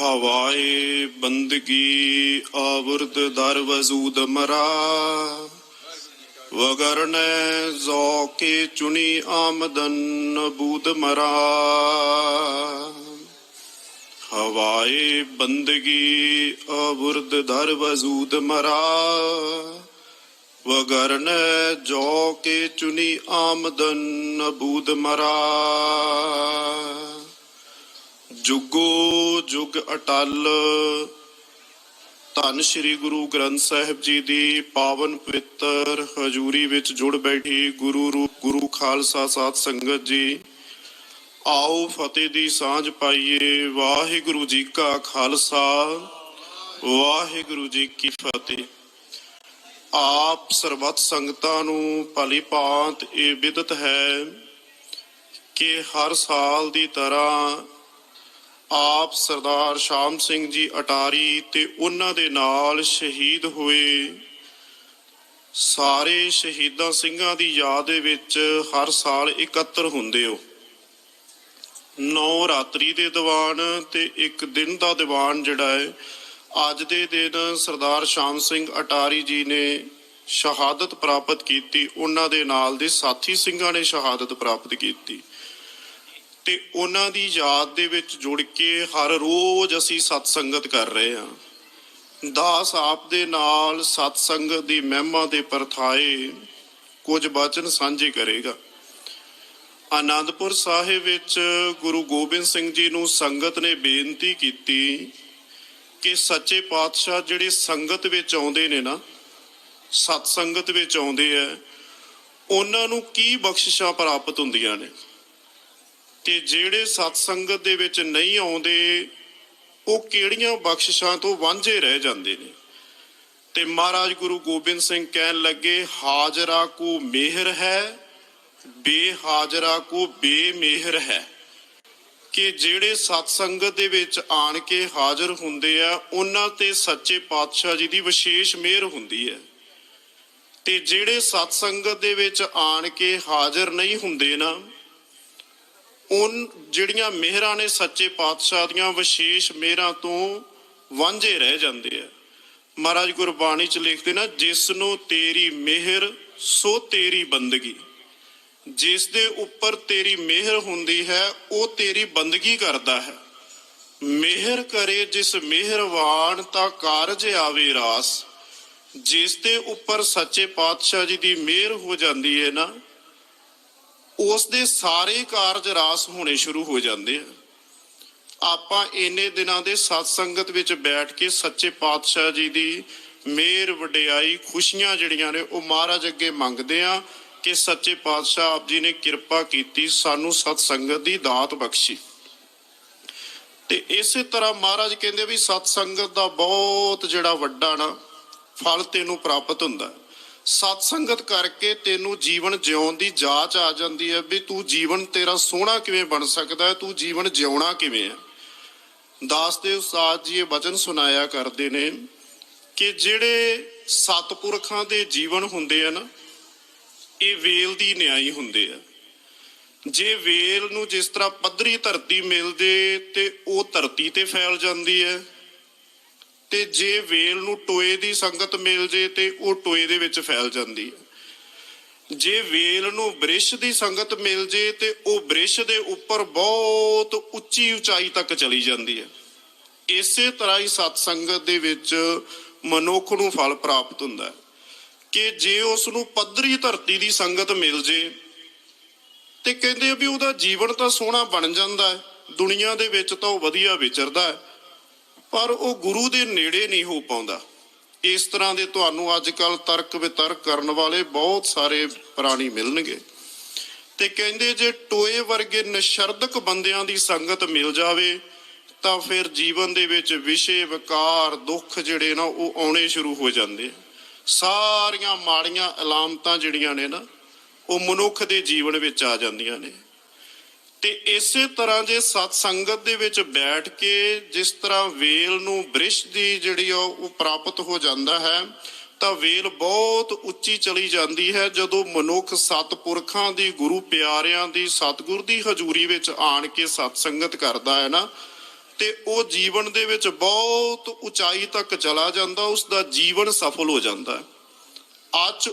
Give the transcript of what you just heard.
हवाए बंदगी आवृत दर वजूद मरा। वगरन जौ के चुनी आमदन बूद मरा। हवाए बंदगी अवृद दर वजूद मरा। वगरन जौ के चुनी आमदन बूद मरा। ਜੁਗੋ ਜੁਗ ਅਟਲ। ਧੰਨ ਸ੍ਰੀ ਗੁਰੂ ਗ੍ਰੰਥ ਸਾਹਿਬ ਜੀ ਦੀ ਪਾਵਨ ਪਵਿੱਤਰ ਹਜ਼ੂਰੀ ਵਿੱਚ ਜੁੜ ਬੈਠੀ ਗੁਰੂ ਰੂਪ, ਗੁਰੂ ਖਾਲਸਾ ਸਾਧ ਸੰਗਤ ਜੀ। ਆਓ ਫਤਿਹ ਦੀ ਸਾਂਝ ਪਾਈਏ। ਵਾਹਿਗੁਰੂ ਜੀ ਕਾ ਖਾਲਸਾ, ਵਾਹਿਗੁਰੂ ਜੀ ਕੀ ਫਤਿਹ। ਆਪ ਸਰਬੱਤ ਸੰਗਤਾਂ ਨੂੰ ਭਲੀ ਭਾਂਤ ਇਹ ਵਿਦਤ ਹੈ ਕਿ ਹਰ ਸਾਲ ਦੀ ਤਰ੍ਹਾਂ ਆਪ ਸਰਦਾਰ ਸ਼ਾਮ ਸਿੰਘ ਜੀ ਅਟਾਰੀ ਤੇ ਉਹਨਾਂ ਦੇ ਨਾਲ ਸ਼ਹੀਦ ਹੋਏ। ਸਾਰੇ ਸ਼ਹੀਦਾਂ ਸਿੰਘਾਂ ਦੀ ਯਾਦ ਦੇ ਵਿੱਚ ਹਰ ਸਾਲ ਇਕੱਤਰ ਹੁੰਦੇ ਹੋ। ਨੌ ਰਾਤਰੀ ਦੇ ਦੀਵਾਨ ਤੇ ਇੱਕ ਦਿਨ ਦਾ ਦੀਵਾਨ ਜਿਹੜਾ ਹੈ, ਅੱਜ ਦੇ ਦਿਨ ਸਰਦਾਰ ਸ਼ਾਮ ਸਿੰਘ ਅਟਾਰੀ ਜੀ ਨੇ ਸ਼ਹਾਦਤ ਪ੍ਰਾਪਤ ਕੀਤੀ। ਉਹਨਾਂ ਦੇ ਨਾਲ ਦੇ ਸਾਥੀ ਸਿੰਘਾਂ ਨੇ ਸ਼ਹਾਦਤ ਪ੍ਰਾਪਤ ਕੀਤੀ। ਤੇ ਉਹਨਾਂ ਦੀ ਯਾਦ ਦੇ ਵਿੱਚ ਜੁੜ ਕੇ ਹਰ ਰੋਜ਼ ਅਸੀਂ ਸਤ ਸੰਗਤ ਕਰ ਰਹੇ ਹਾਂ। ਦਾਸ ਆਪ ਦੇ ਨਾਲ ਸਤ ਸੰਗਤ ਦੀ ਮਹਿਮਾ ਦੇ ਪਰਥਾਏ ਕੁਝ ਬਚਨ ਸਾਂਝੇ ਕਰੇਗਾ। ਆਨੰਦਪੁਰ ਸਾਹਿਬ ਵਿੱਚ ਗੁਰੂ ਗੋਬਿੰਦ ਸਿੰਘ ਜੀ ਨੂੰ ਸੰਗਤ ਨੇ ਬੇਨਤੀ ਕੀਤੀ ਕਿ ਸੱਚੇ ਪਾਤਸ਼ਾਹ ਜਿਹੜੇ ਸੰਗਤ ਵਿੱਚ ਆਉਂਦੇ ਨੇ ਨਾ, ਸਤ ਸੰਗਤ ਵਿੱਚ ਆਉਂਦੇ ਆ, ਉਹਨਾਂ ਨੂੰ ਕੀ ਬਖਸ਼ਿਸ਼ਾਂ ਪ੍ਰਾਪਤ ਹੁੰਦੀਆਂ ਨੇ? ਤੇ ਜਿਹੜੇ ਸਤ ਸੰਗਤ ਦੇ ਵਿੱਚ ਨਹੀਂ ਆਉਂਦੇ, ਉਹ ਕਿਹੜੀਆਂ ਬਖਸ਼ਿਸ਼ਾਂ ਤੋਂ ਵਾਂਝੇ ਰਹਿ ਜਾਂਦੇ ਨੇ? ਤੇ ਮਹਾਰਾਜ ਗੁਰੂ ਗੋਬਿੰਦ ਸਿੰਘ ਕਹਿਣ ਲੱਗੇ, ਹਾਜ਼ਰਾ ਕੋ ਮਿਹਰ ਹੈ, ਬੇਹਾਜ਼ਰਾ ਕੋ ਬੇਮਿਹਰ ਹੈ। ਕਿ ਜਿਹੜੇ ਸਤ ਸੰਗਤ ਦੇ ਵਿੱਚ ਆਣ ਕੇ ਹਾਜ਼ਰ ਹੁੰਦੇ ਆ, ਉਹਨਾਂ ਤੇ ਸੱਚੇ ਪਾਤਸ਼ਾਹ ਜੀ ਦੀ ਵਿਸ਼ੇਸ਼ ਮਿਹਰ ਹੁੰਦੀ ਹੈ। ਤੇ ਜਿਹੜੇ ਸਤ ਸੰਗਤ ਦੇ ਵਿੱਚ ਆਣ ਕੇ ਹਾਜ਼ਰ ਨਹੀਂ ਹੁੰਦੇ ਨਾ ਉਨ ਜਿਹੜੀਆਂ ਮਿਹਰਾਂ ਨੇ ਸੱਚੇ ਪਾਤਸ਼ਾਹ ਦੀਆਂ, ਵਿਸ਼ੇਸ਼ ਮਿਹਰਾਂ ਤੋਂ ਵਾਂਝੇ ਰਹਿ ਜਾਂਦੇ ਆ। ਮਹਾਰਾਜ ਗੁਰਬਾਣੀ ਚ ਲਿਖਦੇ ਨਾ ਜਿਸ ਨੂੰ ਤੇਰੀ ਮਿਹਰ, ਸੋ ਤੇਰੀ ਬੰਦਗੀ। ਜਿਸ ਦੇ ਉੱਪਰ ਤੇਰੀ ਮਿਹਰ ਹੁੰਦੀ ਹੈ, ਉਹ ਤੇਰੀ ਬੰਦਗੀ ਕਰਦਾ ਹੈ। ਮਿਹਰ ਕਰੇ, ਜਿਸ ਮਿਹਰਵਾਨ ਤਾਂ ਕਾਰਜ ਆਵੇ ਰਾਸ। ਜਿਸ ਦੇ ਉੱਪਰ ਸੱਚੇ ਪਾਤਸ਼ਾਹ ਜੀ ਦੀ ਮਿਹਰ ਹੋ ਜਾਂਦੀ ਹੈ ਨਾ ਉਸ ਦੇ ਸਾਰੇ ਕਾਰਜ ਰਾਸ ਹੋਣੇ ਸ਼ੁਰੂ ਹੋ ਜਾਂਦੇ ਆ। ਆਪਾਂ ਇੰਨੇ ਦਿਨਾਂ ਦੇ ਸਤ ਸੰਗਤ ਵਿੱਚ ਬੈਠ ਕੇ ਸੱਚੇ ਪਾਤਸ਼ਾਹ ਜੀ ਦੀ ਮੇਰ ਵਡਿਆਈ, ਖੁਸ਼ੀਆਂ ਜਿਹੜੀਆਂ ਨੇ ਉਹ ਮਹਾਰਾਜ ਅੱਗੇ ਮੰਗਦੇ ਆ ਕਿ ਸੱਚੇ ਪਾਤਸ਼ਾਹ ਆਪ ਜੀ ਨੇ ਕਿਰਪਾ ਕੀਤੀ, ਸਾਨੂੰ ਸਤ ਸੰਗਤ ਦੀ ਦਾਤ ਬਖਸ਼ੀ। ਤੇ ਇਸੇ ਤਰ੍ਹਾਂ ਮਹਾਰਾਜ ਕਹਿੰਦੇ ਵੀ ਸਤ ਸੰਗਤ ਦਾ ਬਹੁਤ ਜਿਹੜਾ ਵੱਡਾ ਨਾ ਫਲ ਤੈਨੂੰ ਪ੍ਰਾਪਤ ਹੁੰਦਾ। ਸਤ ਸੰਗਤ ਕਰਕੇ ਤੈਨੂੰ ਜੀਵਨ ਜਿਉਣ ਦੀ ਜਾਚ ਆ ਜਾਂਦੀ ਹੈ ਵੀ ਤੂੰ ਜੀਵਨ ਤੇਰਾ ਸੋਹਣਾ ਕਿਵੇਂ ਬਣ ਸਕਦਾ ਹੈ, ਤੂੰ ਜੀਵਨ ਜਿਉਣਾ ਕਿਵੇਂ ਹੈ। ਦਾਸ ਦੇ ਉਸਤਾਦ ਜੀ ਇਹ ਵਚਨ ਸੁਣਾਇਆ ਕਰਦੇ ਨੇ ਕਿ ਜਿਹੜੇ ਸਤਪੁਰਖਾਂ ਦੇ ਜੀਵਨ ਹੁੰਦੇ ਆ ਨਾ, ਇਹ ਵੇਲ ਦੀ ਨਿਆਈ ਹੁੰਦੇ ਆ। ਜੇ ਵੇਲ ਨੂੰ ਜਿਸ ਤਰ੍ਹਾਂ ਪੱਧਰੀ ਧਰਤੀ ਮਿਲਦੇ ਤੇ ਉਹ ਧਰਤੀ ਤੇ ਫੈਲ ਜਾਂਦੀ ਹੈ ਤੇ ਜੇ ਵੇਲ ਨੂੰ ਟੋਏ ਦੀ ਸੰਗਤ ਮਿਲ ਜੇ ਤੇ ਉਹ ਟੋਏ ਦੇ ਵਿੱਚ ਫੈਲ ਜਾਂਦੀ ਹੈ। ਜੇ ਵੇਲ ਨੂੰ ਬ੍ਰਿਸ਼ ਦੀ ਸੰਗਤ ਮਿਲ ਜੇ ਤੇ ਉਹ ਬ੍ਰਿਸ਼ ਦੇ ਉੱਪਰ ਬਹੁਤ ਉੱਚੀ ਉਚਾਈ ਤੱਕ ਚਲੀ ਜਾਂਦੀ ਹੈ। ਇਸੇ ਤਰ੍ਹਾਂ ਹੀ ਸਤ ਸੰਗਤ ਦੇ ਵਿੱਚ ਮਨੁੱਖ ਨੂੰ ਫਲ ਪ੍ਰਾਪਤ ਹੁੰਦਾ ਹੈ ਕਿ ਜੇ ਉਸ ਨੂੰ ਪੱਧਰੀ ਧਰਤੀ ਦੀ ਸੰਗਤ ਮਿਲ ਜੇ ਤੇ ਕਹਿੰਦੇ ਵੀ ਉਹਦਾ ਜੀਵਨ ਤਾਂ ਸੋਹਣਾ ਬਣ ਜਾਂਦਾ ਹੈ, ਦੁਨੀਆ ਦੇ ਵਿੱਚ ਤਾਂ ਉਹ ਵਧੀਆ ਵਿਚਰਦਾ ਹੈ। ਪਰ ਉਹ ਗੁਰੂ ਦੇ ਨੇੜੇ ਨਹੀਂ ਹੋ ਪਾਉਂਦਾ। ਇਸ ਤਰ੍ਹਾਂ ਦੇ ਤੁਹਾਨੂੰ ਅੱਜ ਕੱਲ ਤਰਕ ਵਿਤਰਕ ਕਰਨ ਵਾਲੇ ਬਹੁਤ ਸਾਰੇ ਪ੍ਰਾਣੀ ਮਿਲਣਗੇ। ਤੇ ਕਹਿੰਦੇ ਜੇ ਟੋਏ ਵਰਗੇ ਨਿਸ਼ਰਦਕ ਬੰਦਿਆਂ ਦੀ ਸੰਗਤ ਮਿਲ ਜਾਵੇ, ਤਾਂ ਫਿਰ ਜੀਵਨ ਦੇ ਵਿੱਚ ਵਿਸ਼ੇ, ਵਿਕਾਰ, ਦੁੱਖ ਜਿਹੜੇ ਨਾ ਉਹ ਆਉਣੇ ਸ਼ੁਰੂ ਹੋ ਜਾਂਦੇ ਸਾਰੀਆਂ ਮਾੜੀਆਂ ਅਲਾਮਤਾਂ ਜਿਹੜੀਆਂ ਨੇ ਨਾ, ਉਹ ਮਨੁੱਖ ਦੇ ਜੀਵਨ ਵਿੱਚ ਆ ਜਾਂਦੀਆਂ ਨੇ। ਤੇ ਇਸੇ ਤਰ੍ਹਾਂ ਜੇ ਸਤ ਸੰਗਤ ਦੇ ਵਿੱਚ ਬੈਠ ਕੇ ਜਿਸ ਤਰ੍ਹਾਂ ਵੇਲ ਨੂੰ ਬ੍ਰਿਸ਼ ਦੀ ਜਿਹੜੀ ਆ ਉਹ ਪ੍ਰਾਪਤ ਹੋ ਜਾਂਦਾ ਹੈ, ਤਾਂ ਵੇਲ ਬਹੁਤ ਉੱਚੀ ਚਲੀ ਜਾਂਦੀ ਹੈ। ਜਦੋਂ ਮਨੁੱਖ ਸਤਪੁਰਖਾਂ ਦੀ, ਗੁਰੂ ਪਿਆਰਿਆਂ ਦੀ, ਸਤਿਗੁਰ ਦੀ ਹਜ਼ੂਰੀ ਵਿੱਚ ਆਣ ਕੇ ਸਤ ਸੰਗਤ ਕਰਦਾ ਹੈ ਨਾ, ਤੇ ਉਹ ਜੀਵਨ ਦੇ ਵਿੱਚ ਬਹੁਤ ਉਚਾਈ ਤੱਕ ਚਲਾ ਜਾਂਦਾ ਉਸ ਦਾ ਜੀਵਨ ਸਫਲ ਹੋ ਜਾਂਦਾ ਹੈ। ਅੱਜ